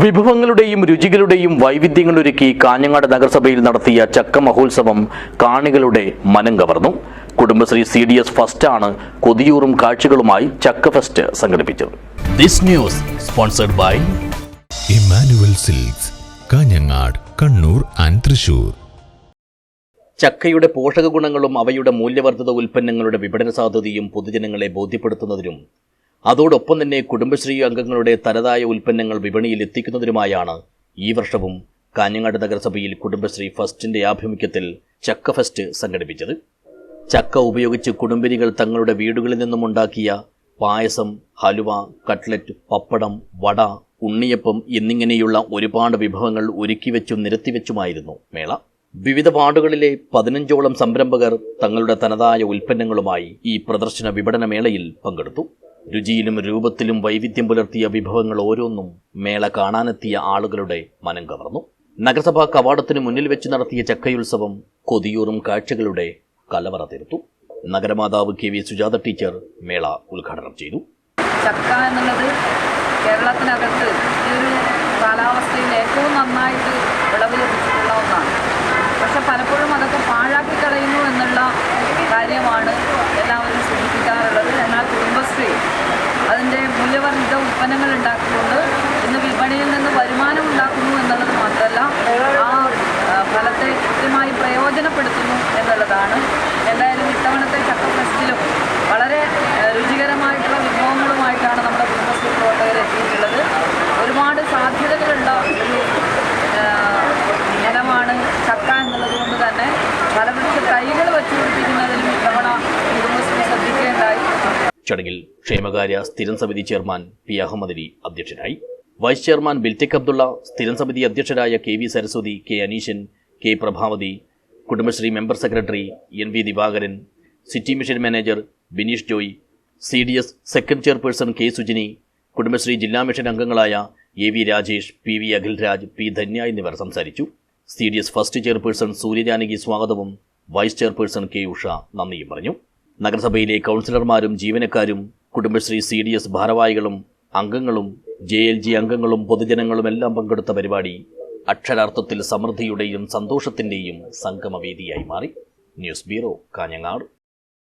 വിഭവങ്ങളുടെയും രുചികളുടെയും വൈവിധ്യങ്ങൾ ഒരുക്കി കാഞ്ഞങ്ങാട് നഗരസഭയിൽ നടത്തിയ ചക്ക മഹോത്സവം കാണികളുടെ മനം കവർന്നു. കുടുംബശ്രീ സി ഡി എസ് ഫസ്റ്റാണ് കൊതിയൂറും കാഴ്ചകളുമായി ചക്ക ഫെസ്റ്റ് സംഘടിപ്പിച്ചത്. This news sponsored by Emmanuel silks Kanhangad Kannur and Thrissur. ചക്കയുടെ പോഷക ഗുണങ്ങളും അവയുടെ മൂല്യവർദ്ധിത ഉൽപ്പന്നങ്ങളുടെ വിപണന സാധ്യതയും പൊതുജനങ്ങളെ ബോധ്യപ്പെടുത്തുന്നതിനും അതോടൊപ്പം തന്നെ കുടുംബശ്രീ അംഗങ്ങളുടെ തനതായ ഉൽപ്പന്നങ്ങൾ വിപണിയിൽ എത്തിക്കുന്നതിനുമായാണ് ഈ വർഷവും കാഞ്ഞങ്ങാട് നഗരസഭയിൽ കുടുംബശ്രീ ഫസ്റ്റിന്റെ ആഭിമുഖ്യത്തിൽ ചക്ക ഫെസ്റ്റ് സംഘടിപ്പിച്ചത്. ചക്ക ഉപയോഗിച്ച് കുടുംബിനികൾ തങ്ങളുടെ വീടുകളിൽ നിന്നും ഉണ്ടാക്കിയ പായസം ഹലുവ കട്ട്ലറ്റ് പപ്പടം വട ഉണ്ണിയപ്പം എന്നിങ്ങനെയുള്ള ഒരുപാട് വിഭവങ്ങൾ ഒരുക്കിവെച്ചും നിരത്തിവെച്ചുമായിരുന്നു മേള. വിവിധ വാർഡുകളിലെ പതിനഞ്ചോളം സംരംഭകർ തങ്ങളുടെ തനതായ ഉൽപ്പന്നങ്ങളുമായി ഈ പ്രദർശന വിപണന മേളയിൽ പങ്കെടുത്തു. രുചിയിലും രൂപത്തിലും വൈവിധ്യം പുലർത്തിയ വിഭവങ്ങൾ ഓരോന്നും മേള കാണാനെത്തിയ ആളുകളുടെ മനം കവർന്നു. നഗരസഭാ കവാടത്തിന് മുന്നിൽ വെച്ച് നടത്തിയ ചക്കയുത്സവം കൊതിയൂറും കാഴ്ചകളുടെ കലവറ തീർത്തു. നഗരമാതാവ് കെ വി സുജാത ടീച്ചർ മേള ഉദ്ഘാടനം ചെയ്തു. ചക്ക എന്നുള്ളത് കേരളത്തിനകത്ത് ഈ ഒരു കാലാവസ്ഥയിൽ ഏറ്റവും നന്നായിട്ട് വിളവ് ലഭിച്ചിട്ടുള്ള ഒന്നാണ്. പക്ഷെ പലപ്പോഴും ഉൽപ്പന്നങ്ങൾ ഉണ്ടാക്കിക്കൊണ്ട് ഇന്ന് വിപണിയിൽ നിന്ന് വരുമാനം ഉണ്ടാക്കുന്നു എന്നുള്ളത് മാത്രമല്ല ആ, ഫലത്തെ കൃത്യമായി പ്രയോജനപ്പെടുത്തുന്നു എന്നുള്ളതാണ് ചടങ്ങിൽ ക്ഷേമകാര്യ സ്ഥിരം സമിതി ചെയർമാൻ പി അഹമ്മദ് അലി അധ്യക്ഷനായി. വൈസ് ചെയർമാൻ ബിൽറ്റെക് അബ്ദുള്ള സ്ഥിരം സമിതി അധ്യക്ഷരായ K V Saraswathi K Aneeshan K Prabhavathi Kudumbashree member secretary N V Divakaran city mission manager Bineesh Joy C D S second chairperson K Sujini Kudumbashree ജില്ലാ മിഷൻ അംഗങ്ങളായ A V Rajesh P V Akhilraj P Dhanya എന്നിവർ സംസാരിച്ചു. C D S first chairperson Suryajanaki സ്വാഗതവും vice chairperson K Usha നന്ദിയും പറഞ്ഞു. നഗരസഭയിലെ കൗൺസിലർമാരും ജീവനക്കാരും Kudumbashree C D S ഭാരവാഹികളും അംഗങ്ങളും ജെ എൽ ജി അംഗങ്ങളും പൊതുജനങ്ങളും എല്ലാം പങ്കെടുത്ത പരിപാടി അക്ഷരാർത്ഥത്തിൽ സമൃദ്ധിയുടെയും സന്തോഷത്തിന്റെയും സംഗമവേദിയായി മാറി. News bureau Kanhangad.